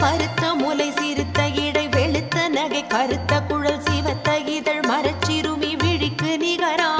பருத்த முலை சிறுத்த இடை வெளுத்த நகை கருத்த குழல் சிவத்த இதழ் மரச்சிறுமி விழிக்கு நிகரா